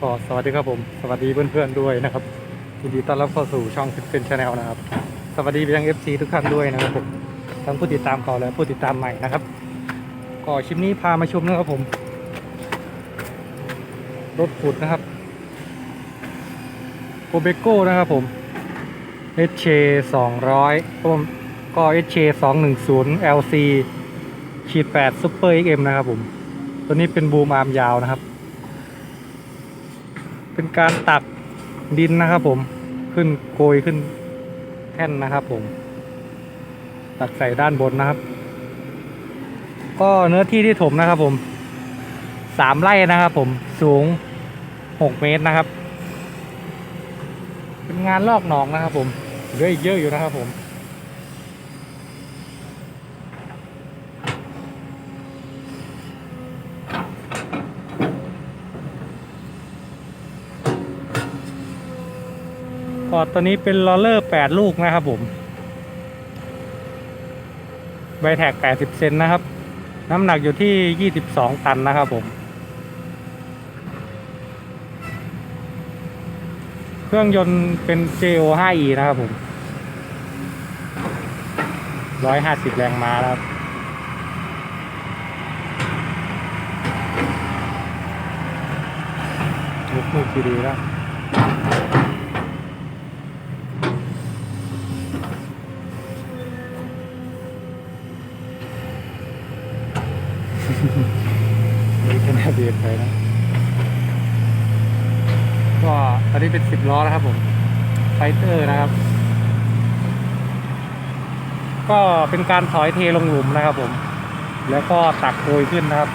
ก็สวัสดีครับผม สวัสดีเพื่อนๆด้วยนะครับยินดีต้อนรับเข้าสู่ช่องฟิตเซนชาแนลนะครับ สวัสดีไปยัง FC ทุกท่านด้วยนะครับผมทั้งผู้ติดตามเก่าและผู้ติดตามใหม่นะครับ ก็คลิปนี้พามาชมนะครับผม รถขุดนะครับโกเบโก้นะครับผม H200 ผมก็ H210LC ขีด8 Super XM นะครับผม ตัวนี้เป็นบูมอาร์มยาวนะครับ เป็นการตักดินนะครับผมขึ้นโกยขึ้นแท่นนะครับผม ตักใส่ด้านบนนะครับ ก็เนื้อที่ที่ถมนะครับผมสามไร่นะครับผมสูงหกเมตรนะครับ เป็นงานลอกหนองนะครับผมเหลืออีกเยอะอยู่นะครับผม ก็ตัวนี้เป็นลอเลอร์แปดลูกนะครับผมใบแท็กแปดสิบเซนนะครับ น้ำหนักอยู่ที่ยี่สิบสองตันนะครับผม เครื่องยนต์เป็น JO5E นะครับผมร้อยห้าสิบแรงม้าครับลุกมือคีดีแล้ว นี่ก็น่าเบียดไปนะ ก็ตอนนี้เป็นสิบล้อแล้วครับผมไฟเตอร์นะครับ ก็เป็นการถอยเทลงหลุมนะครับผม แล้วก็ตักโกยขึ้นนะครับ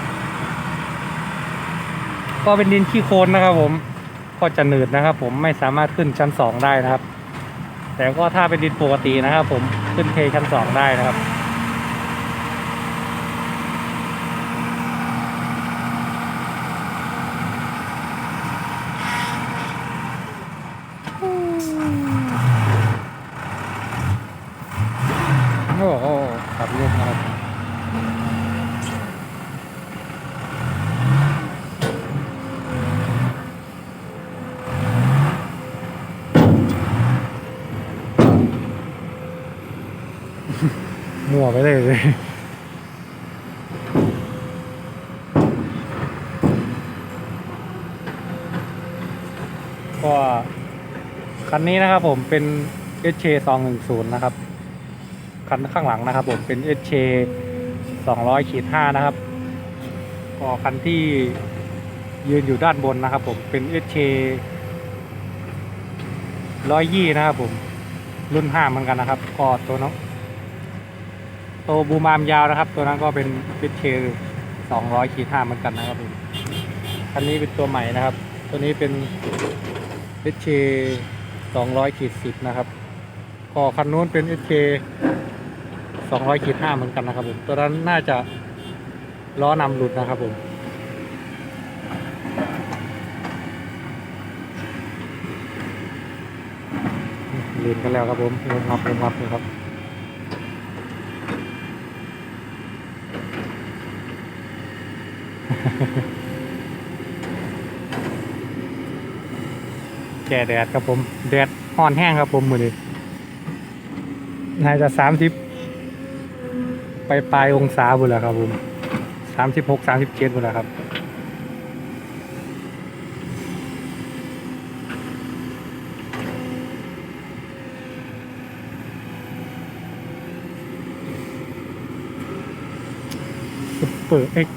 ก็เป็นดินขี้โคลนนะครับผม ก็จะหนืดนะครับผมไม่สามารถขึ้นชั้นสองได้นะครับ แต่ก็ถ้าเป็นดินปกตินะครับผมขึ้นเทชั้นสองได้นะครับ โอ้โหขับรถนะครับัวไปเลยก็คันนี้นะครับผมเป็น SK 210 นะครับ คันข้างหลังนะครับผมเป็น SK 200ขีด5นะครับ ก็คันที่ยืนอยู่ด้านบนนะครับผมเป็น SK 120 นะครับผมรุ่น 5 เหมือนกันนะครับ ก็ตัวน้อง ตัวบูมามยาวนะครับ ตัวนั้นก็เป็น SK 200ขีด5เหมือนกันนะครับผมคันนี้เป็นตัวใหม่นะครับ ตัวนี้เป็น SK 200ขีด10นะครับก็คันนู้นเป็น SK 200ขีด5เหมือนกันนะครับผมตัวนั้นน่าจะล้อนำหลุดนะครับผมเรียนกันแล้วครับผมงงับงงับเลยครับ แก่แดดครับผม แดดห่อนแห้งครับผมมือนี้น่าจะสามสิบไปปลายองศาบุแล้วครับผมสามสิบหกสามสิบเจ็ดบุแล้วครับเปอร์เอ็ก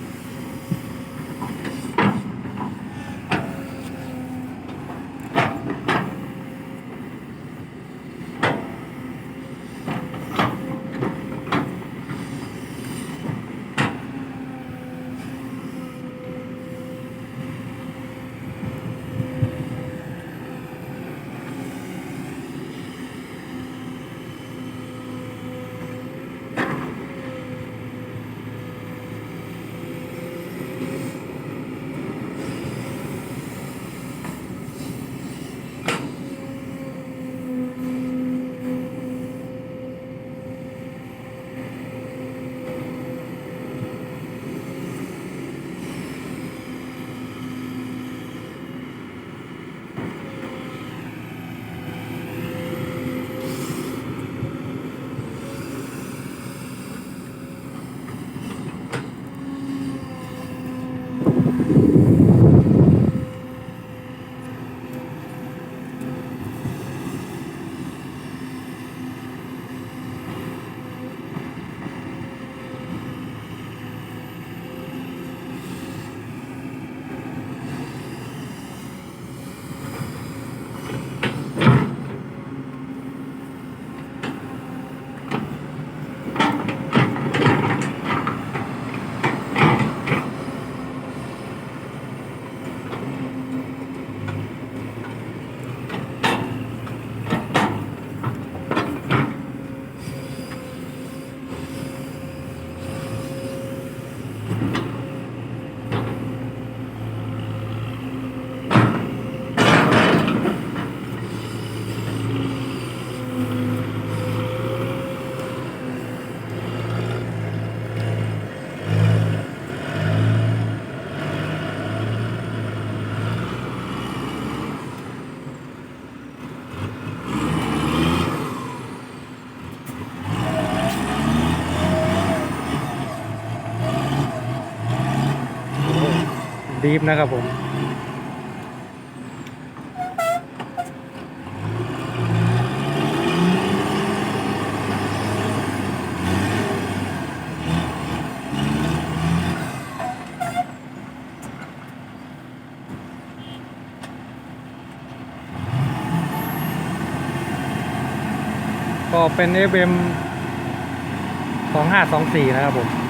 ดีฟนะครับผมก็เป็น FM 2524 นะครับผม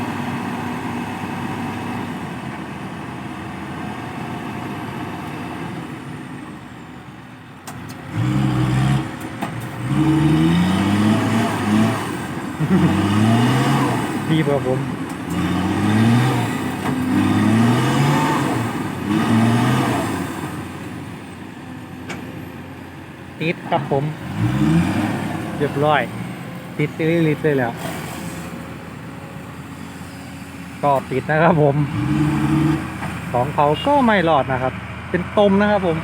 ดีกว่าผมติดครับผมเรียบร้อย ติดซิลิลิตเลยแล้ว ก็ติดนะครับผม ของเขาก็ไม่รอดนะครับ เป็นตมนะครับผม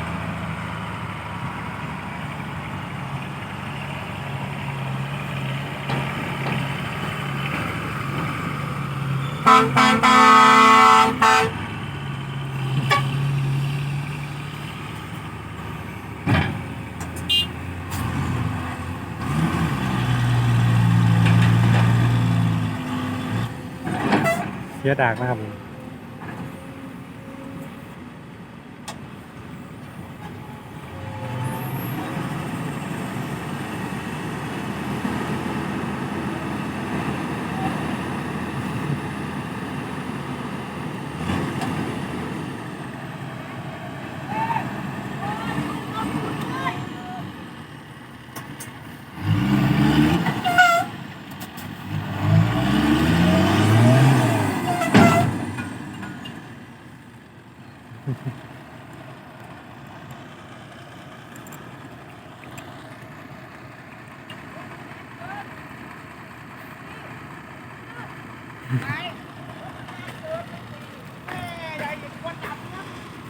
เยอะดากนะครับ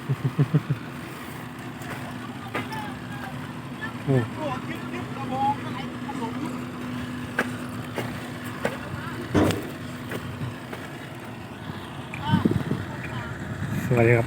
โอ้สวัสดีครับ